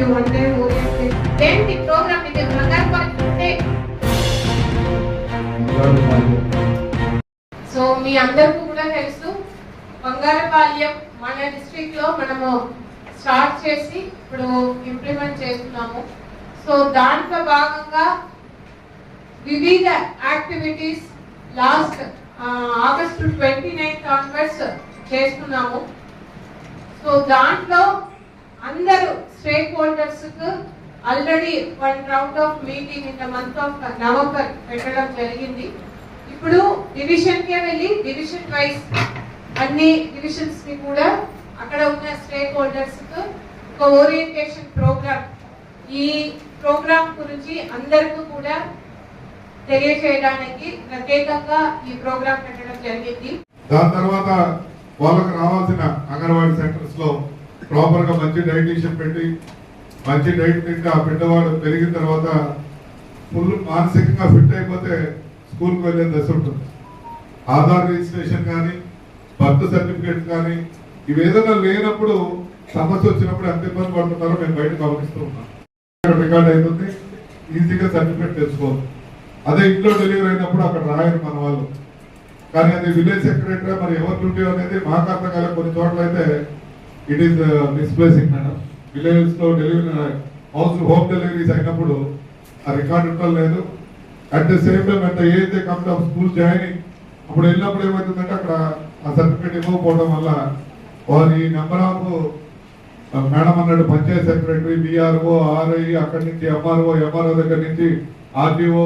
You one day ఏంటి programme ఇది బంగారు అంటే సో మీ అందరికీ కూడా తెలుసు బంగారపాల్యం మన డిస్ట్రిక్ట్లో మనము స్టార్ట్ చేసి ఇప్పుడు ఇంప్లిమెంట్ చేస్తున్నాము. సో దాంట్లో భాగంగా వివిధ activities last August twenty ninth onwards చేస్తున్నాము. సో దాంట్లో అందరూ stake హోల్డర్స్కు already one round of meeting in the month of November పెట్టడం జరిగింది. ఇప్పుడు డివిజన్ కే వెళ్ళి డివిజన్ వైస్ అన్ని డివిజన్స్ని కూడా అక్కడ ఉన్న స్టేక్ హోల్డర్స్కు ఒక ఓరియంటేషన్ ప్రోగ్రామ్ ఈ ప్రోగ్రామ్ గురించి అందరికీ కూడా తెలియజేయడానికి ప్రత్యేకంగా ఈ ప్రోగ్రామ్ పెట్టడం జరిగింది. దాని తర్వాత వాళ్ళకు రావాల్సిన అంగన్వాడీ సెంటర్స్లో ప్రాపర్గా మంచి డైటీషియన్ పెట్టి మంచి డైట్ తింటే ఆ బిడ్డవాడు పెరిగిన తర్వాత ఫుల్ మానసికంగా ఫిట్ అయిపోతే స్కూల్కి వెళ్ళే దశ ఉంటుంది. ఆధార్ రిజిస్ట్రేషన్ కానీ బర్త్ సర్టిఫికేట్ కానీ ఇవి ఏదైనా లేనప్పుడు సమస్య వచ్చినప్పుడు ఎంత ఇబ్బంది పడుతున్నారో మేము బయట గమనిస్తూ ఉన్నాం. రికార్డ్ అవుతుంది ఈజీగా సర్టిఫికేట్ తెచ్చుకోవచ్చు అదే ఇంట్లో డెలివరీ అయినప్పుడు అక్కడ రాయరు మన వాళ్ళు. కానీ అది విలేజ్ సెక్రటరీ మరి ఎవరు డ్యూటీ అనేది మాకు అర్థం కాలే కొన్ని చోట్ల అయితే ఇట్ ఈస్ మిస్ప్లేసింగ్ మేడం విలేజెస్లో డెలివరీ హౌస్ హోమ్ డెలివరీస్ అయినప్పుడు ఆ రికార్డు ఉండడం లేదు. అట్ ద సేమ్ టైం అంటే ఏదైతే కంపెనీ ఆఫ్ స్కూల్ జాయినింగ్ అప్పుడు వెళ్ళినప్పుడు ఏమవుతుందంటే అక్కడ ఆ సర్టిఫికేట్ ఇవ్వకపోవడం వల్ల వారి నెంబర్ ఆఫ్ మేడం అన్నట్టు పంచాయత్ సెక్రటరీ బిఆర్ఓ ఆర్ఐ అక్కడి నుంచి ఎంఆర్ఓ ఎంఆర్ఓ దగ్గర నుంచి ఆర్డీఓ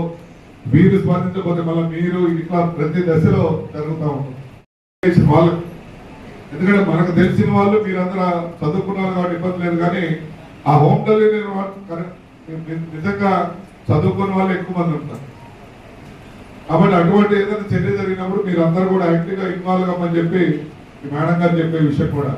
మీరు స్పందించకపోతే మళ్ళీ మీరు ఇట్లా ప్రతి దశలో జరుగుతూ ఉంటుంది. వాళ్ళకు ఎందుకంటే మనకు తెలిసిన వాళ్ళు మీరందరూ చదువుకున్నారు కాబట్టి ఇబ్బంది లేదు కానీ ఆ హోమ్ డెలివరీ కరెక్ట్ నిజంగా చదువుకున్న వాళ్ళు ఎక్కువ మంది ఉంటారు. కాబట్టి అటువంటి ఏదైనా చర్య జరిగినప్పుడు మీరు అందరూ కూడా యాక్టివ్గా ఇన్వాల్వ్ అవ్వమని చెప్పి మేడం గారు చెప్పే విషయం కూడా.